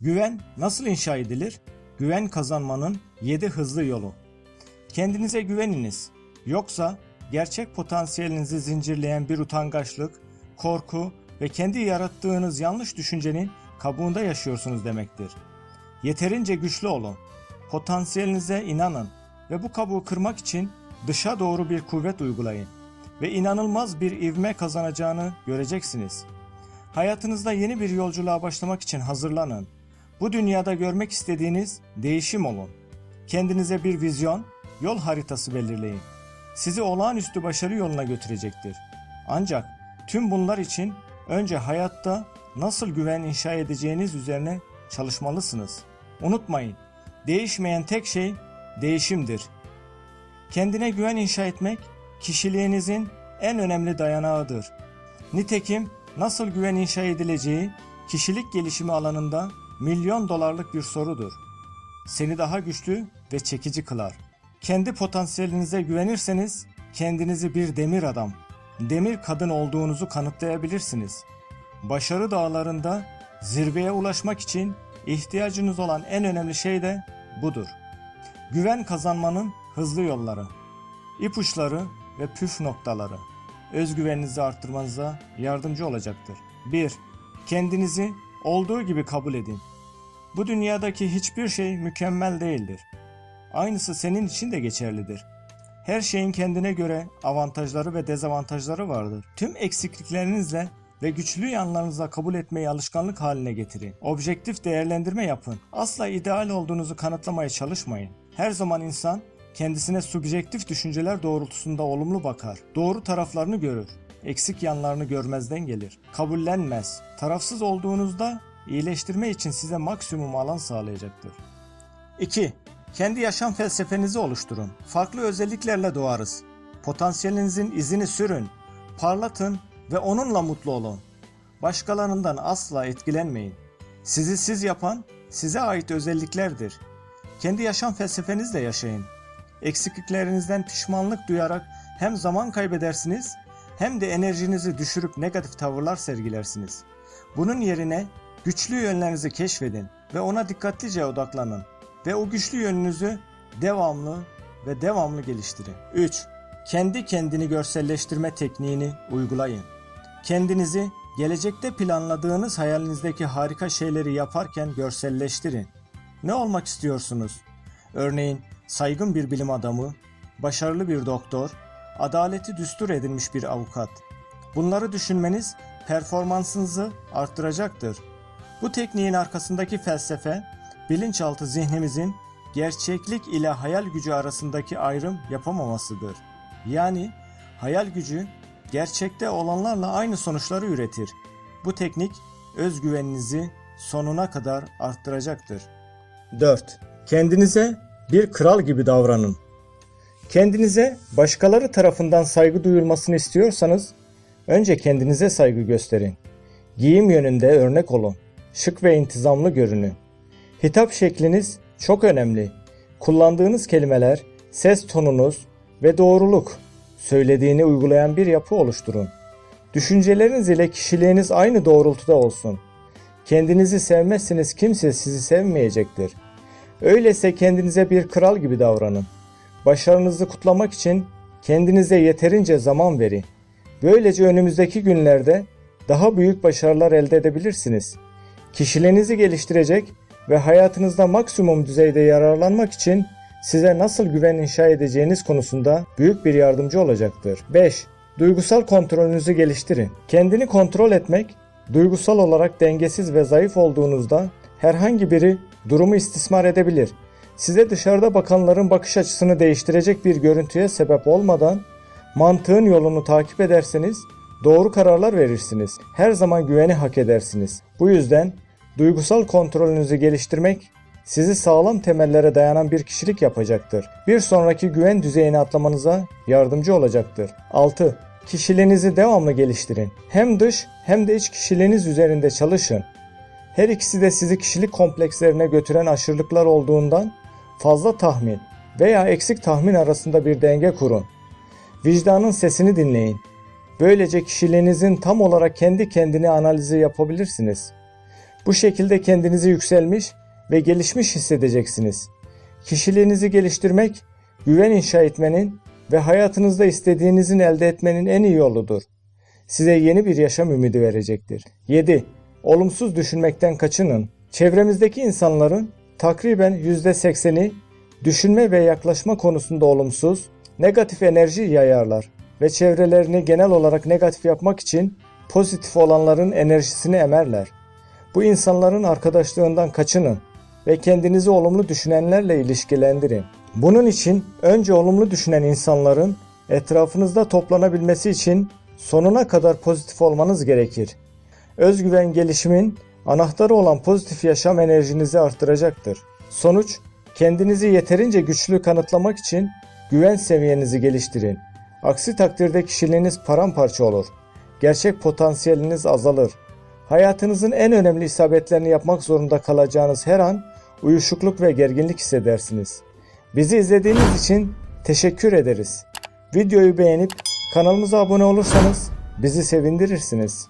Güven nasıl inşa edilir? Güven kazanmanın 7 hızlı yolu. Kendinize güveniniz. Yoksa gerçek potansiyelinizi zincirleyen bir utangaçlık, korku ve kendi yarattığınız yanlış düşüncenin kabuğunda yaşıyorsunuz demektir. Yeterince güçlü olun. Potansiyelinize inanın ve bu kabuğu kırmak için dışa doğru bir kuvvet uygulayın ve inanılmaz bir ivme kazanacağını göreceksiniz. Hayatınızda yeni bir yolculuğa başlamak için hazırlanın. Bu dünyada görmek istediğiniz değişim olun. Kendinize bir vizyon, yol haritası belirleyin. Sizi olağanüstü başarı yoluna götürecektir. Ancak tüm bunlar için önce hayatta nasıl güven inşa edeceğiniz üzerine çalışmalısınız. Unutmayın, değişmeyen tek şey değişimdir. Kendine güven inşa etmek kişiliğinizin en önemli dayanağıdır. Nitekim nasıl güven inşa edileceği kişilik gelişimi alanında milyon dolarlık bir sorudur. Seni daha güçlü ve çekici kılar. Kendi potansiyelinize güvenirseniz kendinizi bir demir adam, demir kadın olduğunuzu kanıtlayabilirsiniz. Başarı dağlarında zirveye ulaşmak için ihtiyacınız olan en önemli şey de budur. Güven kazanmanın hızlı yolları, ipuçları ve püf noktaları özgüveninizi arttırmanıza yardımcı olacaktır. 1. Kendinizi olduğu gibi kabul edin. Bu dünyadaki hiçbir şey mükemmel değildir. Aynısı senin için de geçerlidir. Her şeyin kendine göre avantajları ve dezavantajları vardır. Tüm eksikliklerinizle ve güçlü yanlarınızla kabul etmeyi alışkanlık haline getirin. Objektif değerlendirme yapın. Asla ideal olduğunuzu kanıtlamaya çalışmayın. Her zaman insan kendisine subjektif düşünceler doğrultusunda olumlu bakar. Doğru taraflarını görür. Eksik yanlarını görmezden gelir. Kabullenmez. Tarafsız olduğunuzda iyileştirme için size maksimum alan sağlayacaktır. 2. Kendi yaşam felsefenizi oluşturun. Farklı özelliklerle doğarız. Potansiyelinizin izini sürün, parlatın ve onunla mutlu olun. Başkalarından asla etkilenmeyin. Sizi siz yapan size ait özelliklerdir. Kendi yaşam felsefenizle yaşayın. Eksikliklerinizden pişmanlık duyarak hem zaman kaybedersiniz hem de enerjinizi düşürüp negatif tavırlar sergilersiniz. Bunun yerine güçlü yönlerinizi keşfedin ve ona dikkatlice odaklanın ve o güçlü yönünüzü devamlı ve devamlı geliştirin. 3. Kendi kendini görselleştirme tekniğini uygulayın. Kendinizi gelecekte planladığınız hayalinizdeki harika şeyleri yaparken görselleştirin. Ne olmak istiyorsunuz? Örneğin saygın bir bilim adamı, başarılı bir doktor, adaleti düstur edilmiş bir avukat. Bunları düşünmeniz performansınızı arttıracaktır. Bu tekniğin arkasındaki felsefe, bilinçaltı zihnimizin gerçeklik ile hayal gücü arasındaki ayrım yapamamasıdır. Yani hayal gücü gerçekte olanlarla aynı sonuçları üretir. Bu teknik özgüveninizi sonuna kadar arttıracaktır. 4. Kendinize bir kral gibi davranın. Kendinize başkaları tarafından saygı duyulmasını istiyorsanız önce kendinize saygı gösterin. Giyim yönünde örnek olun. Şık ve intizamlı görünün. Hitap şekliniz çok önemli. Kullandığınız kelimeler, ses tonunuz ve doğruluk söylediğini uygulayan bir yapı oluşturun. Düşünceleriniz ile kişiliğiniz aynı doğrultuda olsun. Kendinizi sevmezseniz kimse sizi sevmeyecektir. Öyleyse kendinize bir kral gibi davranın. Başarınızı kutlamak için kendinize yeterince zaman verin. Böylece önümüzdeki günlerde daha büyük başarılar elde edebilirsiniz. Kişiliğinizi geliştirecek ve hayatınızda maksimum düzeyde yararlanmak için size nasıl güven inşa edeceğiniz konusunda büyük bir yardımcı olacaktır. 5. Duygusal kontrolünüzü geliştirin. Kendini kontrol etmek, duygusal olarak dengesiz ve zayıf olduğunuzda herhangi biri durumu istismar edebilir. Size dışarıda bakanların bakış açısını değiştirecek bir görüntüye sebep olmadan mantığın yolunu takip ederseniz doğru kararlar verirsiniz. Her zaman güveni hak edersiniz. Bu yüzden duygusal kontrolünüzü geliştirmek sizi sağlam temellere dayanan bir kişilik yapacaktır. Bir sonraki güven düzeyine atlamanıza yardımcı olacaktır. 6. Kişiliğinizi devamlı geliştirin. Hem dış hem de iç kişiliğiniz üzerinde çalışın. Her ikisi de sizi kişilik komplekslerine götüren aşırılıklar olduğundan fazla tahmin veya eksik tahmin arasında bir denge kurun. Vicdanın sesini dinleyin. Böylece kişiliğinizin tam olarak kendi kendine analizi yapabilirsiniz. Bu şekilde kendinizi yükselmiş ve gelişmiş hissedeceksiniz. Kişiliğinizi geliştirmek, güven inşa etmenin ve hayatınızda istediğinizin elde etmenin en iyi yoludur. Size yeni bir yaşam ümidi verecektir. 7. Olumsuz düşünmekten kaçının. Çevremizdeki insanların takriben %80'i düşünme ve yaklaşma konusunda olumsuz, negatif enerji yayarlar ve çevrelerini genel olarak negatif yapmak için pozitif olanların enerjisini emerler. Bu insanların arkadaşlığından kaçının ve kendinizi olumlu düşünenlerle ilişkilendirin. Bunun için önce olumlu düşünen insanların etrafınızda toplanabilmesi için sonuna kadar pozitif olmanız gerekir. Özgüven gelişimin anahtarı olan pozitif yaşam enerjinizi artıracaktır. Sonuç, kendinizi yeterince güçlü kanıtlamak için güven seviyenizi geliştirin. Aksi takdirde kişiliğiniz paramparça olur. Gerçek potansiyeliniz azalır. Hayatınızın en önemli isabetlerini yapmak zorunda kalacağınız her an uyuşukluk ve gerginlik hissedersiniz. Bizi izlediğiniz için teşekkür ederiz. Videoyu beğenip kanalımıza abone olursanız bizi sevindirirsiniz.